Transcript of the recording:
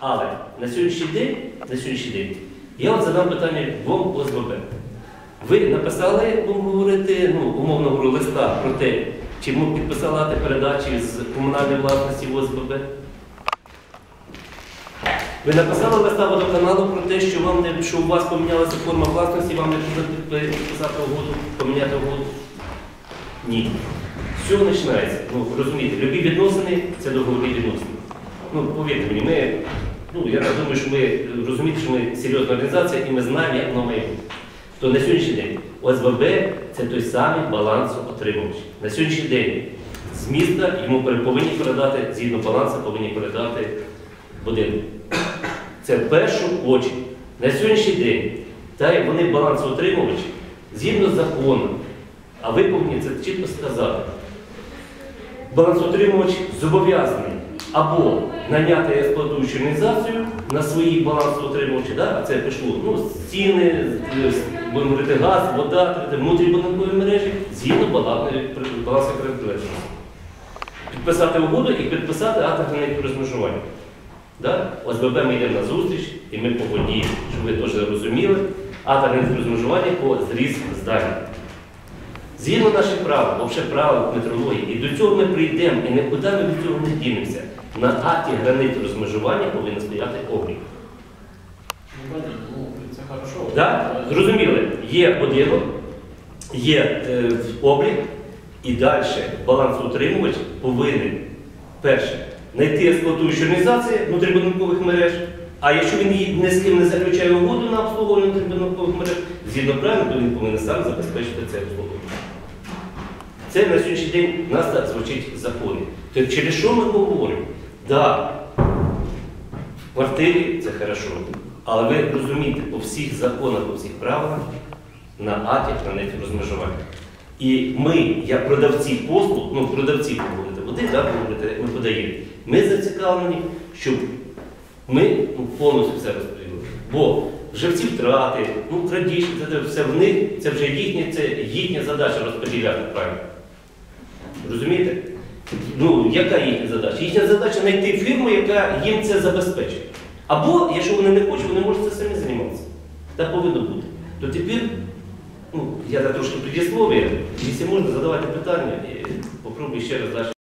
Але на сьогоднішній день, на сьогоднішній день я от задам питання двом ОСББ. Ви написали, будемо говорити, ну, умовно говорю, листа про те, чи ми підписали передачі з комунальної власності в ОСББ? Ви написали листа водоканалу про те, що вам не що у вас помінялася форма власності, вам не буде підписати угоду, поміняти угоду? Ні. Цього починається. Ну, розумієте, любі відносини це договірні відносини. Ну, повірте мені, ми, ну, я так думаю, що ми розумієте, що ми серйозна організація і ми знаємо, як воно має бути. То на сьогоднішній день ОСББ це той самий балансоотримувач. На сьогоднішній день з міста йому повинні передати, згідно балансу, повинні передати будинок. Це в першу очі. На сьогоднішній день, та як вони балансоотримувачі, згідно закону, а ви повинні це чітко сказати. Балансоотримувач зобов'язаний або наняти експлуатуючу організацію на свої балансоотримувачі, да? а це пішло ну, стіни, е, будемо говорити, газ, вода, внутрібудинкові мережі, згідно балансу характеристики. Підписати угоду і підписати акт розмежування. Да? ОСББ ми йдемо на зустріч і ми погодні, щоб ви теж розуміли, акт розмежування по зріз здання. Згідно наших правил, взагалі правил метрології, і до цього ми прийдемо, і нікуди ми від цього не дінемося. На акті граниту розмежування повинен стояти облік. Це? Зрозуміли, є будинок, є е, облік, і далі балансоутримувач повинен перше знайти експлуатуючу організацію внутрібудинкових мереж. А якщо він ні з ким не заключає угоду на обслуговування внутрібудинкових мереж, згідно правил, то він повинен сам забезпечити це обслуговування. Це на сьогоднішній день у нас так звучить в законі. То через що ми говоримо? Да, в квартирі це хорошо. Але ви розумієте, по всіх законах, по всіх правилах на аті граниті розмежування. І ми, як продавці послуг, ну продавці говорите, води, да, ви говорите, ми зацікавлені, щоб ми ну, повністю все розподілили. Бо вже всі втрати, ну крадіжки, це все в них, це вже їхня, це їхня задача розподіляти правильно. Розумієте? Ну, яка їхня задача? Їхня задача знайти фірму, яка їм це забезпечить. Або, якщо вони не хочуть, вони можуть це самі займатися. Так повинно бути. То тепер, ну, я так трошки предисловие, якщо можна, задавати питання і попробую ще раз далі.